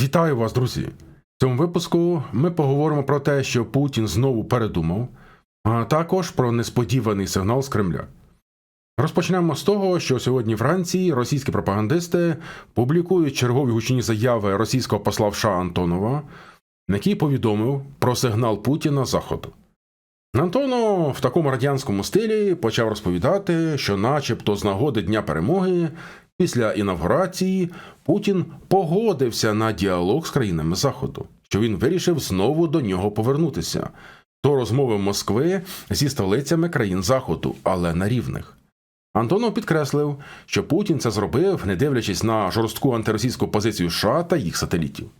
Вітаю вас, друзі! В цьому випуску ми поговоримо про те, що Путін знову передумав, а також про несподіваний сигнал з Кремля. Розпочнемо з того, що сьогодні вранці російські пропагандисти публікують чергові гучні заяви російського посла США Антонова, який повідомив про сигнал Путіна Заходу. Антонов в такому радянському стилі почав розповідати, що, начебто, з нагоди Дня перемоги, після інавгурації Путін погодився на діалог з країнами Заходу, що він вирішив знову до нього повернутися до розмови Москви зі столицями країн Заходу, але на рівних. Антонов підкреслив, що Путін це зробив, не дивлячись на жорстку антиросійську позицію США та їх сателітів.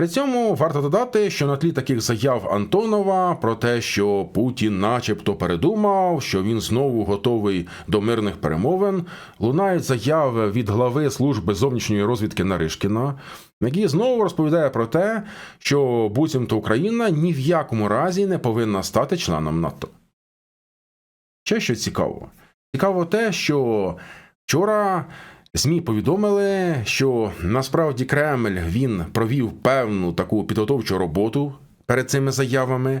При цьому варто додати, що на тлі таких заяв Антонова про те, що Путін начебто передумав, що він знову готовий до мирних перемовин, лунають заяви від глави служби зовнішньої розвідки Наришкіна, який знову розповідає про те, що буцімто Україна ні в якому разі не повинна стати членом НАТО. Ще що цікаво, цікаво те, що вчора. ЗМІ повідомили, що насправді Кремль він провів певну таку підготовчу роботу перед цими заявами,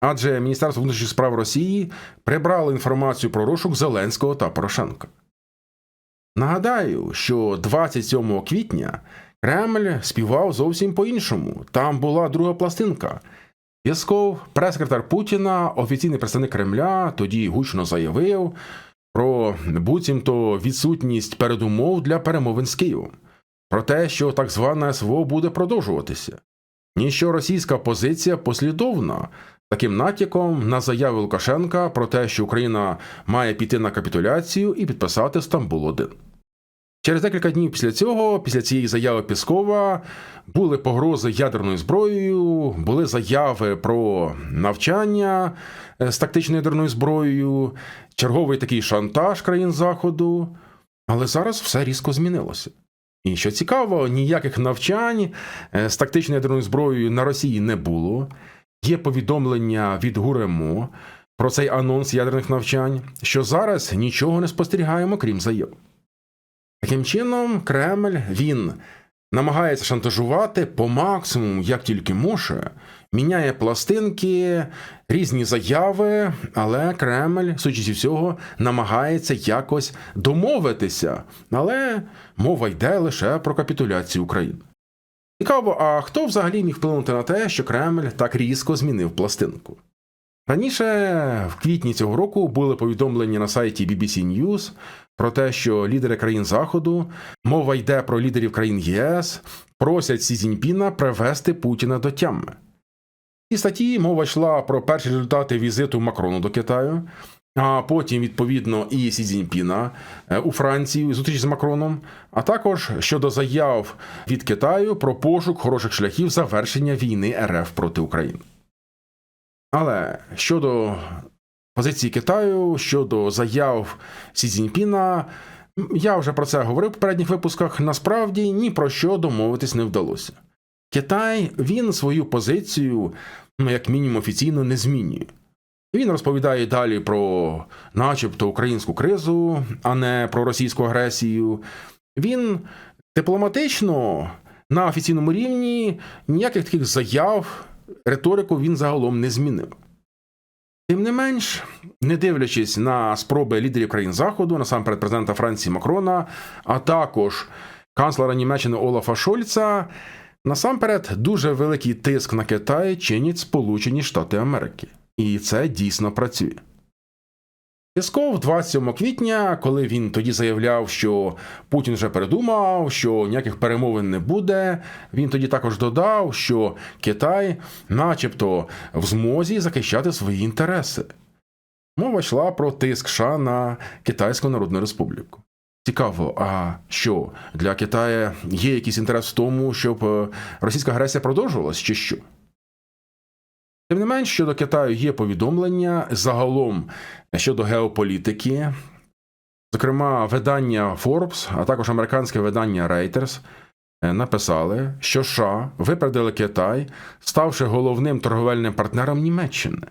адже Міністерство внутрішніх справ Росії прибрало інформацію про розшук Зеленського та Порошенка. Нагадаю, що 27 квітня Кремль співав зовсім по-іншому. Там була друга пластинка. Пєсков, прес-секретар Путіна, офіційний представник Кремля, тоді гучно заявив про буцімто відсутність передумов для перемовин з Києвом, про те, що так звана СВО буде продовжуватися, ніщо російська позиція послідовна. Таким натяком на заяви Лукашенка про те, що Україна має піти на капітуляцію і підписати Стамбул 1 Через декілька днів після цього, після цієї заяви Піскова, були погрози ядерною зброєю, були заяви про навчання з тактичною ядерною зброєю, черговий такий шантаж країн Заходу. Але зараз все різко змінилося. І що цікаво, ніяких навчань з тактичною ядерною зброєю на Росії не було. Є повідомлення від ГУРЕМО про цей анонс ядерних навчань, що зараз нічого не спостерігаємо, крім заяв. Таким чином, Кремль він намагається шантажувати по максимуму, як тільки може, міняє пластинки, різні заяви, але Кремль, судячи всього, намагається якось домовитися. Але мова йде лише про капітуляцію України. Цікаво, а хто взагалі міг вплинути на те, що Кремль так різко змінив пластинку? Раніше, в квітні цього року, були повідомлення на сайті BBC News про те, що лідери країн Заходу, мова йде про лідерів країн ЄС, просять Сі Цзіньпіна привести Путіна до тями. І статті мова йшла про перші результати візиту Макрону до Китаю, а потім, відповідно, і Сі Цзіньпіна у Францію зустріч з Макроном, а також щодо заяв від Китаю про пошук хороших шляхів завершення війни РФ проти України. Але щодо позиції Китаю, щодо заяв Сі Цзіньпіна, я вже про це говорив в попередніх випусках. Насправді ні про що домовитись не вдалося. Китай він свою позицію, ну як мінімум офіційно, не змінює. Він розповідає далі про, начебто, українську кризу, а не про російську агресію. Він дипломатично на офіційному рівні ніяких таких заяв, риторику він загалом не змінив. Тим не менш, не дивлячись на спроби лідерів країн Заходу, насамперед президента Франції Макрона, а також канцлера Німеччини Олафа Шольца, насамперед дуже великий тиск на Китай чинять Сполучені Штати Америки. І це дійсно працює. Пісков 27 квітня, коли він тоді заявляв, що Путін вже передумав, що ніяких перемовин не буде. Він тоді також додав, що Китай, начебто, в змозі захищати свої інтереси. Мова йшла про тиск США на Китайську Народну Республіку. Цікаво, а що для Китаю є якийсь інтерес в тому, щоб російська агресія продовжувалась, чи що? Тим не менш, щодо Китаю є повідомлення загалом щодо геополітики. Зокрема, видання Forbes, а також американське видання Reuters написали, що США випередили Китай, ставши головним торговельним партнером Німеччини.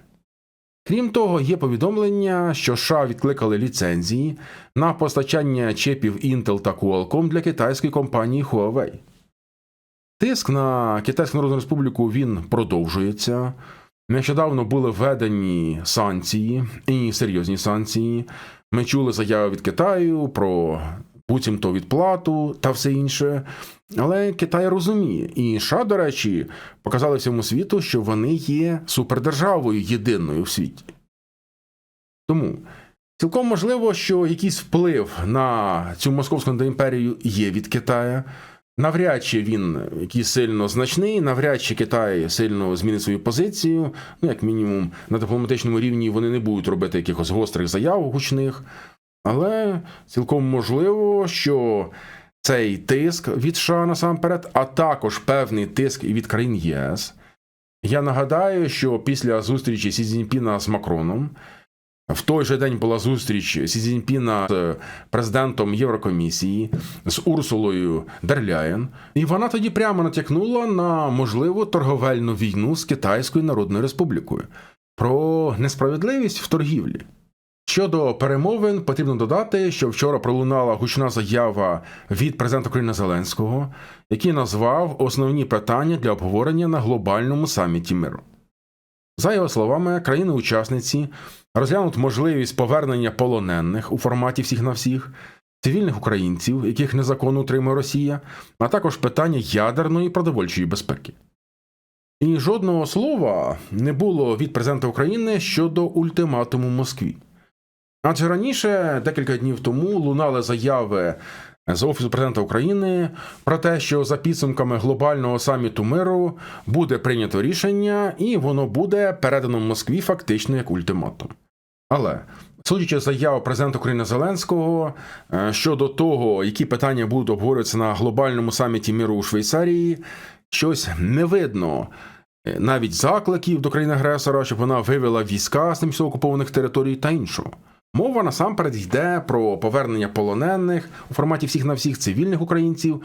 Крім того, є повідомлення, що США відкликали ліцензії на постачання чипів Intel та Qualcomm для китайської компанії Huawei. Тиск на Китайську Народну Республіку він продовжується. Нещодавно були введені санкції і серйозні санкції. Ми чули заяви від Китаю про буцімто відплату та все інше. Але Китай розуміє, і США, до речі, показали всьому світу, що вони є супердержавою єдиною в світі. Тому цілком можливо, що якийсь вплив на цю московську імперію є від Китаю. Навряд чи він якийсь сильно значний, навряд чи Китай сильно змінить свою позицію. Ну, як мінімум, на дипломатичному рівні вони не будуть робити якихось гострих заяв гучних. Але цілком можливо, що цей тиск від США насамперед, а також певний тиск і від країн ЄС. Я нагадаю, що після зустрічі Сі Цзіньпіна з Макроном в той же день була зустріч Сі Цзіньпіна з президентом Єврокомісії з Урсулою Дерляєн, і вона тоді прямо натякнула на можливу торговельну війну з Китайською Народною Республікою про несправедливість в торгівлі. Щодо перемовин, потрібно додати, що вчора пролунала гучна заява від президента України Зеленського, який назвав основні питання для обговорення на глобальному саміті миру. За його словами, країни-учасниці розглянуть можливість повернення полонених у форматі всіх на всіх, цивільних українців, яких незаконно утримує Росія, а також питання ядерної продовольчої безпеки. І жодного слова не було від президента України щодо ультиматуму Москві. Адже раніше, декілька днів тому, лунали заяви з Офісу президента України про те, що за підсумками глобального саміту миру буде прийнято рішення, і воно буде передано Москві фактично як ультиматум. Але судячи з заяв президента України Зеленського е, щодо того, які питання будуть обговорюватися на глобальному саміті миру у Швейцарії, щось не видно. е, Навіть закликів до країни агресора, щоб вона вивела війська з тимчасово окупованих територій та іншого. Мова насамперед йде про повернення полонених у форматі всіх на всіх цивільних українців,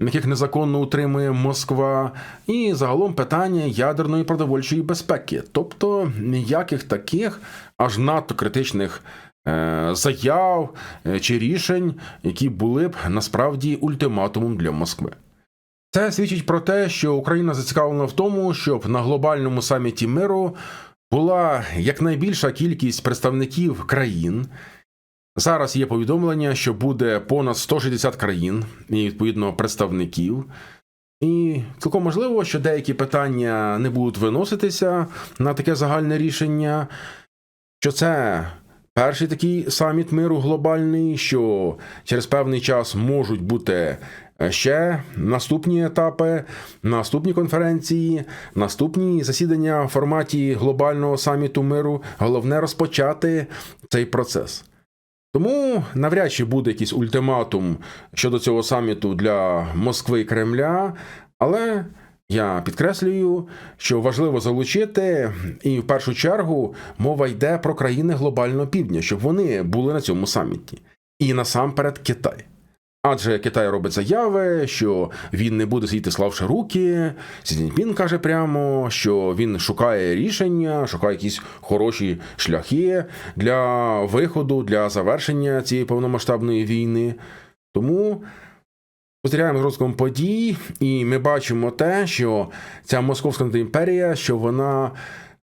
яких незаконно утримує Москва, і загалом питання ядерної продовольчої безпеки, тобто ніяких таких аж надто критичних е, заяв е, чи рішень, які були б насправді ультиматумом для Москви. Це свідчить про те, що Україна зацікавлена в тому, щоб на глобальному саміті миру була якнайбільша кількість представників країн. Зараз є повідомлення, що буде понад 160 країн і відповідно представників. І цілком можливо, що деякі питання не будуть виноситися на таке загальне рішення, що це перший такий саміт миру глобальний, що через певний час можуть бути ще наступні етапи, наступні конференції, наступні засідання в форматі глобального саміту миру. Головне розпочати цей процес. Тому навряд чи буде якийсь ультиматум щодо цього саміту для Москви і Кремля, але я підкреслюю, що важливо залучити, і в першу чергу мова йде про країни глобального півдня, щоб вони були на цьому саміті. І насамперед Китай. Адже Китай робить заяви, що він не буде сидіти славши руки. Сі Цзіньпін каже прямо, що він шукає рішення, шукає якісь хороші шляхи для виходу, для завершення цієї повномасштабної війни. Тому спостерігаємо з розвитком подій, і ми бачимо те, що ця московська імперія, що вона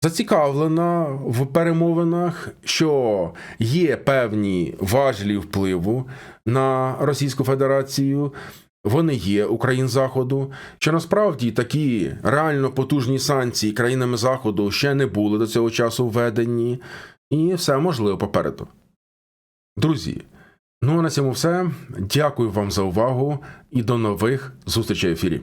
зацікавлена в перемовинах, що є певні важелі впливу на Російську Федерацію. Вони є у країн Заходу, що насправді такі реально потужні санкції країнами Заходу ще не були до цього часу введені, і все можливо попереду. Друзі, ну а на цьому все. Дякую вам за увагу і до нових зустрічей в ефірі.